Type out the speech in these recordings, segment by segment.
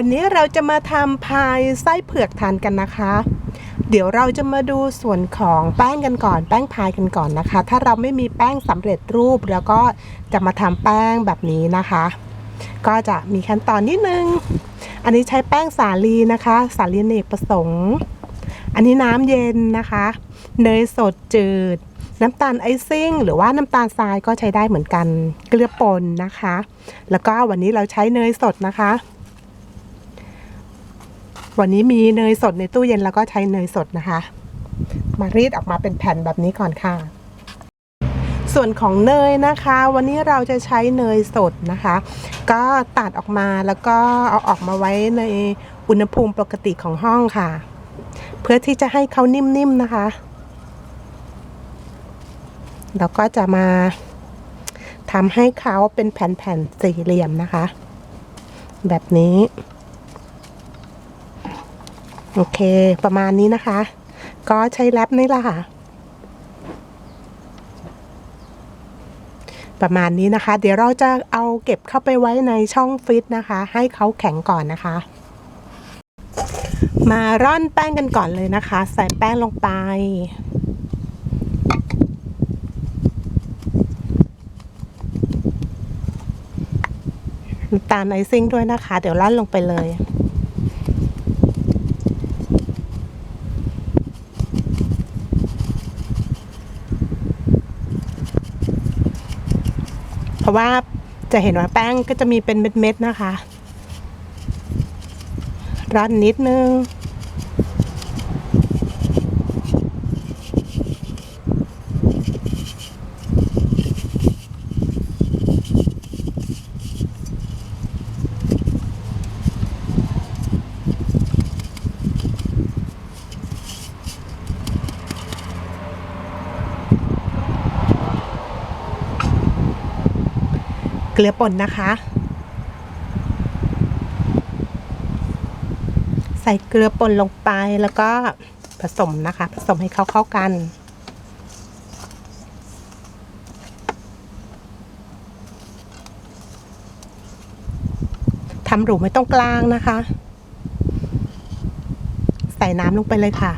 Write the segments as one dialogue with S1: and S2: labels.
S1: วันนี้เราจะมาทำพายไส้เผือกทานกันนะคะ เดี๋ยวเราจะมาดูส่วนของแป้งกันก่อน แป้งพายกันก่อนนะคะ ถ้าเราไม่มีแป้งสำเร็จรูปแล้วก็จะมาทำแป้งแบบนี้นะคะ ก็จะมีขั้นตอนนิดนึง อันนี้ใช้แป้งสาลีนะคะ สาลีเนกประสงค์ อันนี้น้ำเย็นนะคะ เนยสดจืดน้ำตาลไอซิ่งหรือว่าน้ำตาลทรายก็ใช้ได้เหมือนกัน เกลือป่นนะคะ แล้วก็วันนี้เราใช้เนยสดนะคะ วันนี้มีเนยสดในตู้เย็นแล้วก็ใช้เนยสดนะคะ มารีดออกมาเป็นแผ่นแบบนี้ก่อนค่ะ ส่วนของเนยนะคะ วันนี้เราจะใช้เนยสดนะคะ ก็ตัดออกมาแล้วก็เอาออกมาไว้ในอุณหภูมิปกติของห้องค่ะ เพื่อที่จะให้เขานิ่มๆนะคะเราก็จะมาทำให้เขาเป็นแผ่นๆสี่เหลี่ยมนะคะ แบบนี้ โอเค ประมาณนี้นะคะ ก็ใช้แรปนี่แหละค่ะ ประมาณนี้นะคะ เดี๋ยวเราจะเอาเก็บเข้าไปไว้ในช่องฟิตนะคะ ให้เขาแข็งก่อนนะคะ มาร่อนแป้งกันก่อนเลยนะคะ ใส่แป้งลงไปตาลไอซิ่งด้วยนะคะ เดี๋ยวร่อนลงไปเลย ราะว่าจะเห็นว่าแป้งก็จะมีเป็นเม็ดๆนะคะร่อนนิดนึง กลือป่นนะคะ ใส่เกลือป่นลงไปแล้วก็ผสมนะคะ ผสมให้เขาเข้ากันทำหรูไม่ต้องกลางนะคะ ใส่น้ำลงไปเลยค่ะ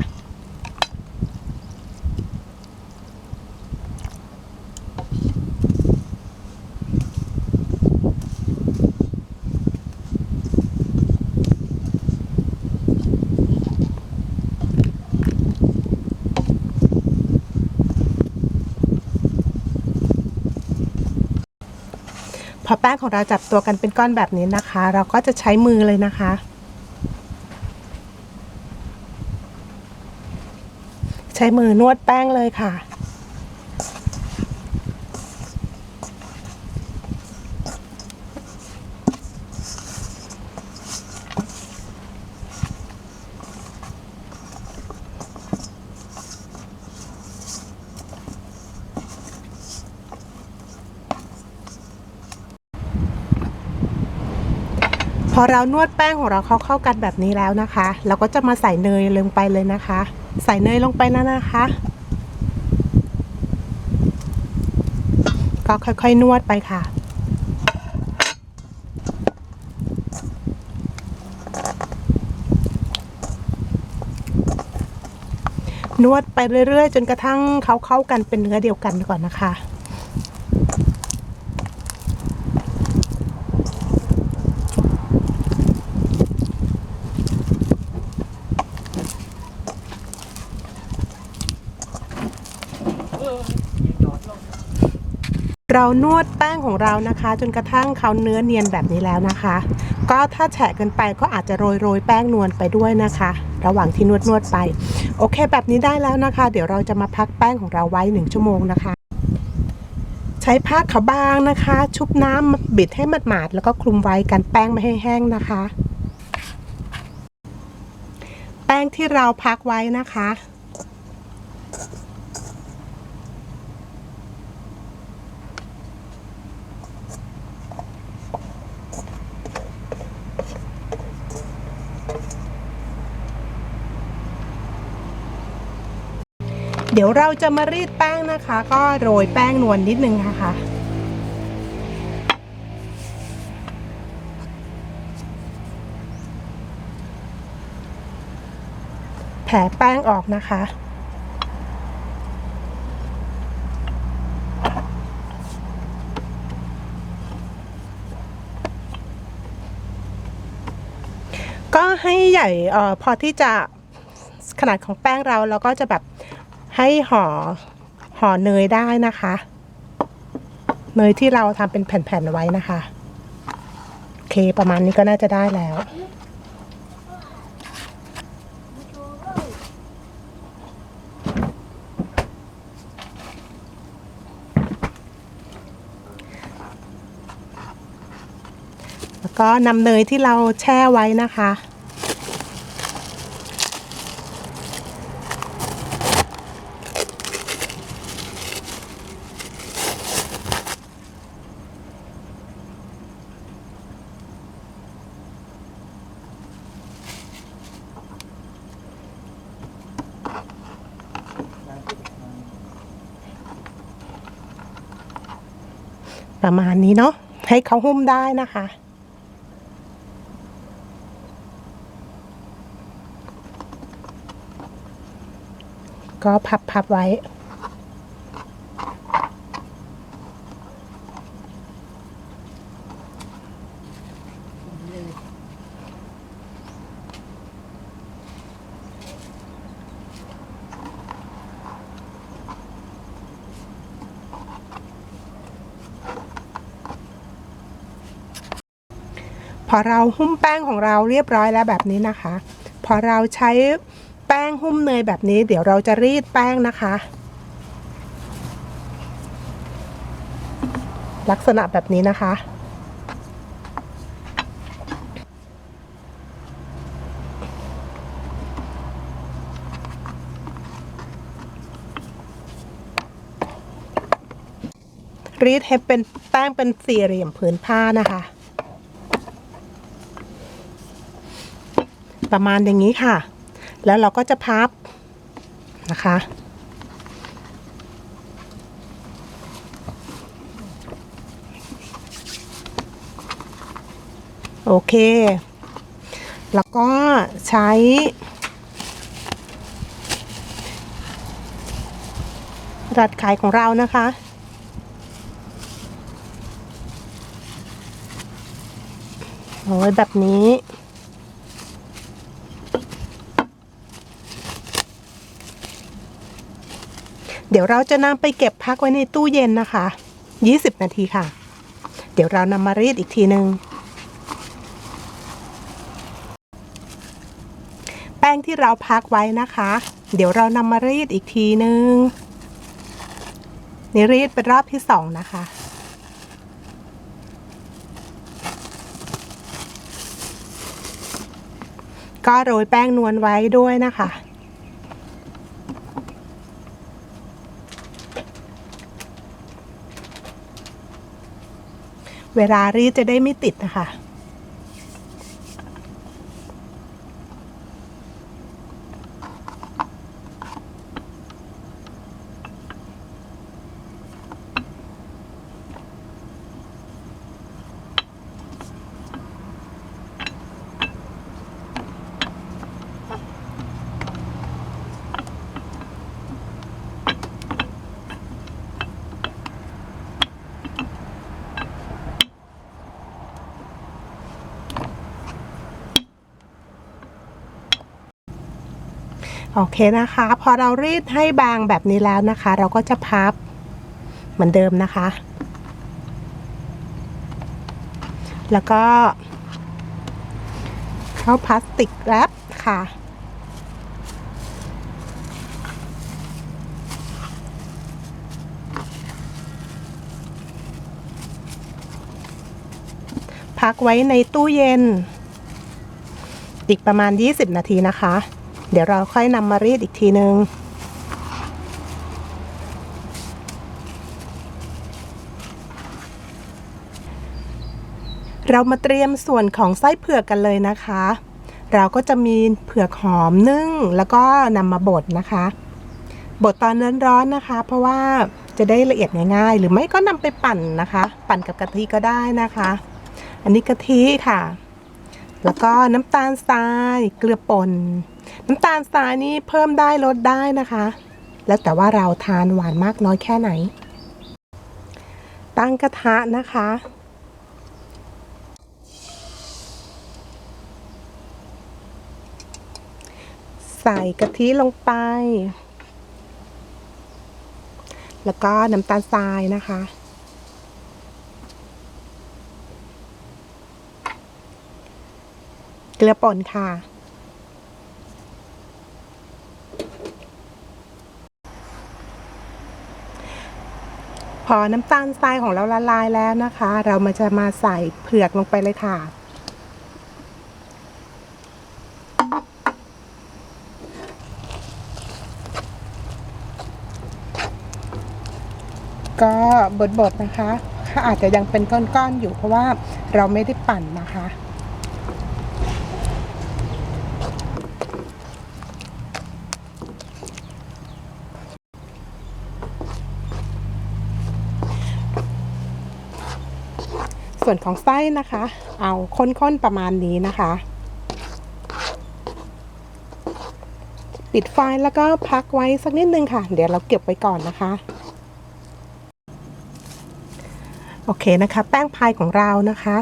S1: พอแป้งของเราจับตัวกันเป็นก้อนแบบนี้นะคะ เราก็จะใช้มือเลยนะคะ ใช้มือนวดแป้งเลยค่ะ อเรานวดแป้งของเราเข้าเข้ากันแบบนี้แล้วนะคะ เราก็จะมาใส่เนยลงไปเลยนะคะ ใส่เนยลงไปนะนะคะ ก็ค่อยๆนวดไปค่ะนวดไปเรื่อยๆ จนกระทั่งเขาเข้ากันเป็นเนื้อเดียวกันก่อนนะคะ เรานวดแป้งของเรานะคะ จนกระทั่งเขาเนื้อเนียนแบบนี้แล้วนะคะ ก็ถ้าแฉะเกินไปก็อาจจะโรยโรยแป้งนวลไปด้วยนะคะ ระหว่างที่นวดนวดไป โอเค แบบนี้ได้แล้วนะคะ เดี๋ยวเราจะมาพักแป้งของเราไว้หนึ่งชั่วโมงนะคะ ใช้ผ้าขาวบางนะคะ ชุบน้ำบิดให้หมาดๆแล้วก็คลุมไว้กันแป้งไม่ให้แห้งนะคะ แป้งที่เราพักไว้นะคะ เดี๋ยวเราจะมารีดแป้งนะคะ ก็โรยแป้งนวลนนิดนึงนะคะแผ่แป้งออกนะคะก็ให้ใหญ่พอที่จะขนาดของแป้งเราเราก็จะแบบ ให้ห่อห่อเนยได้นะคะ เนยที่เราทำเป็นแผ่นๆไว้นะคะโอเคประมาณนี้ก็น่าจะได้แล้วแล้วก็นำเนยที่เราแช่ไว้นะคะ ประมาณนี้เนาะให้เขาหุ้มได้นะคะ ก็พับพับไว้ พอเราหุ้มแป้งของเราเรียบร้อยแล้วแบบนี้นะคะ พอเราใช้แป้งหุ้มเนยแบบนี้ เดี๋ยวเราจะรีดแป้งนะคะ ลักษณะแบบนี้นะคะรีดให้เป็นแป้งเป็นสี่เหลี่ยมผืนผ้านะคะ ประมาณอย่างนี้ค่ะ แล้วเราก็จะพับนะคะ โอเค แล้วก็ใช้รัดขายของเรานะคะ โอ้ยแบบนี้ ดี๋ยวเราจะนำไปเก็บพักไว้ในตู้เย็นนะคะ 20 นาทีค่ะ เดี๋ยวเรานำมารีดอีกทีหนึ่งแป้งที่เราพักไว้นะคะ เดี๋ยวเรานำมารีดอีกทีหนึ่งนี่รีดเป็นรอบที่สองนะคะก็โรยแป้งนวลไว้ด้วยนะคะ เวลารีดจะได้ไม่ติดนะคะ โอเคนะคะ พอเรารีดให้บางแบบนี้แล้วนะคะ เราก็จะพับเหมือนเดิมนะคะ แล้วก็ เข้าพลาสติกแรปค่ะพักไว้ในตู้เย็น อีกประมาณ 20 นาทีนะคะ เดี๋ยวเราค่อยนำมารีดอีกทีนึงเรามาเตรียมส่วนของไส้เผือกกันเลยนะคะ เราก็จะมีเผือกหอมนึ่งแล้วก็นำมาบดนะคะ บดตอนร้อนๆนะคะ เพราะว่าจะได้ละเอียดง่ายๆ หรือไม่ก็นำไปปั่นนะคะ ปั่นกับกะทิก็ได้นะคะ อันนี้กะทิค่ะ แล้วก็น้ำตาลทรายเกลือป่น น้ำตาลทรายนี่เพิ่มได้ลดได้นะคะ แล้วแต่ว่าเราทานหวานมากน้อยแค่ไหน ตั้งกระทะนะคะ ใส่กะทิลงไป แล้วก็น้ำตาลทรายนะคะเกลือป่นค่ะ อน้ำตาลทรายของเราละลายแล้วนะคะ เรามาจะมาใส่เผือกลงไปเลยค่ะ ก็บดๆนะคะอาจจะยังเป็นก้อนๆอยู่เพราะว่าเราไม่ได้ปั่นนะคะ ส่วนของไส้นะคะ เอาข้นๆประมาณนี้นะคะ ปิดไฟแล้วก็พักไว้สักนิดนึงค่ะ เดี๋ยวเราเก็บไว้ก่อนนะคะ โอเคนะคะ แป้งพายของเรานะคะ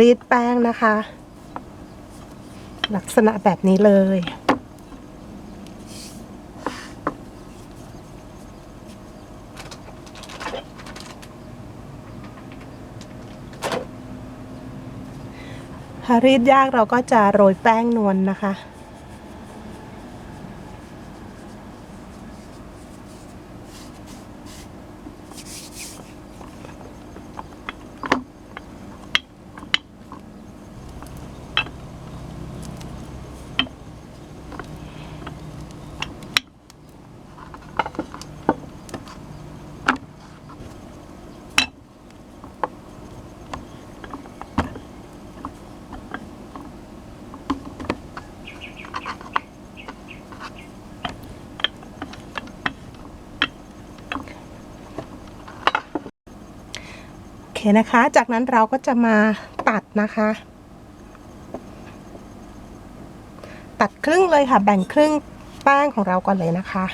S1: รีดแป้งนะคะ ลักษณะแบบนี้เลย ถ้ารีดยากเราก็จะโรยแป้งนวลนนะคะ นะคะ จากนั้นเราก็จะมาตัดนะคะ ตัดครึ่งเลยค่ะ แบ่งครึ่งแป้งของเราก่อนเลยนะคะ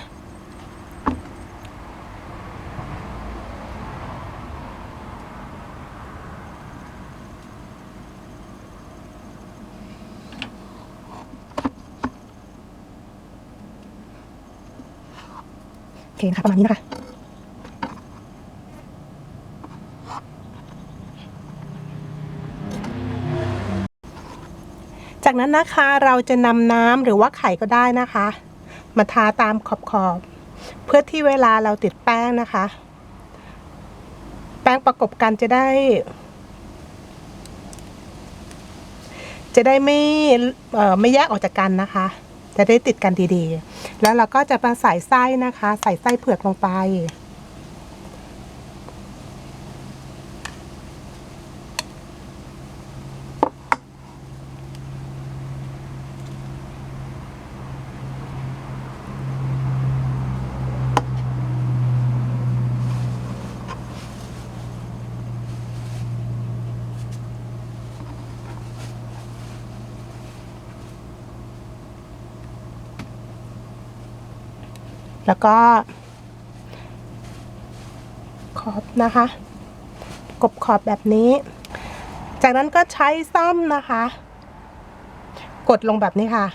S1: โอเคค่ะประมาณนี้นะคะ จากนั้นนะคะเราจะนำน้ำหรือว่าไข่ก็ได้นะคะ มาทาตามขอบขอบๆเพื่อที่เวลาเราติดแป้งนะคะ แป้งประกบกันจะได้ จะได้ไม่ไม่แยกออกจากกันนะคะ จะได้ติดกันดีๆ แล้วเราก็จะมาใส่ไส้นะคะ ใส่ไส้เผือกลงไป แล้วก็ขอบนะคะ กบขอบแบบนี้ จากนั้นก็ใช้ซ่อมนะคะ กดลงแบบนี้ค่ะ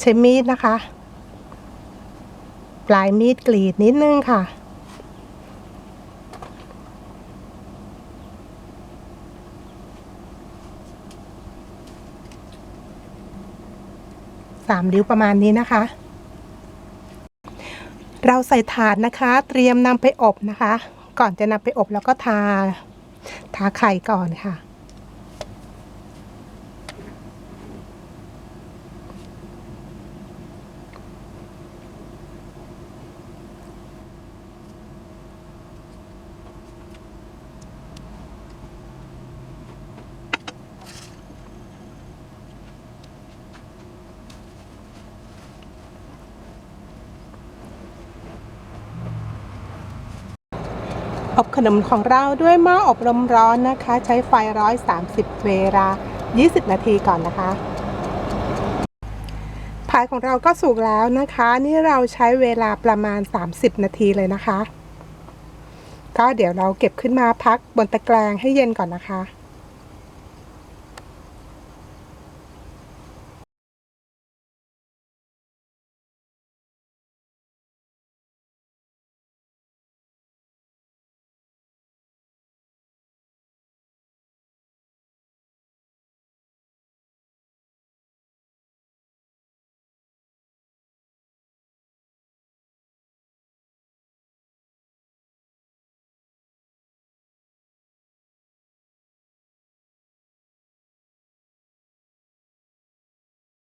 S1: ใช้มีดนะคะ ลายมีดกรีดนิดนึงค่ะ สามริ้วประมาณนี้นะคะ เราใส่ถาดนะคะ เตรียมนำไปอบนะคะ ก่อนจะนำไปอบแล้วก็ทา ทาไข่ก่อนค่ะ อบขนมของเราด้วยหม้ออบลมร้อนนะคะ ใช้ไฟ130เวลา 20 นาทีก่อนนะคะพายของเราก็สุกแล้วนะคะ นี่เราใช้เวลาประมาณ 30 นาทีเลยนะคะ ก็เดี๋ยวเราเก็บขึ้นมาพักบนตะแกรงให้เย็นก่อนนะคะ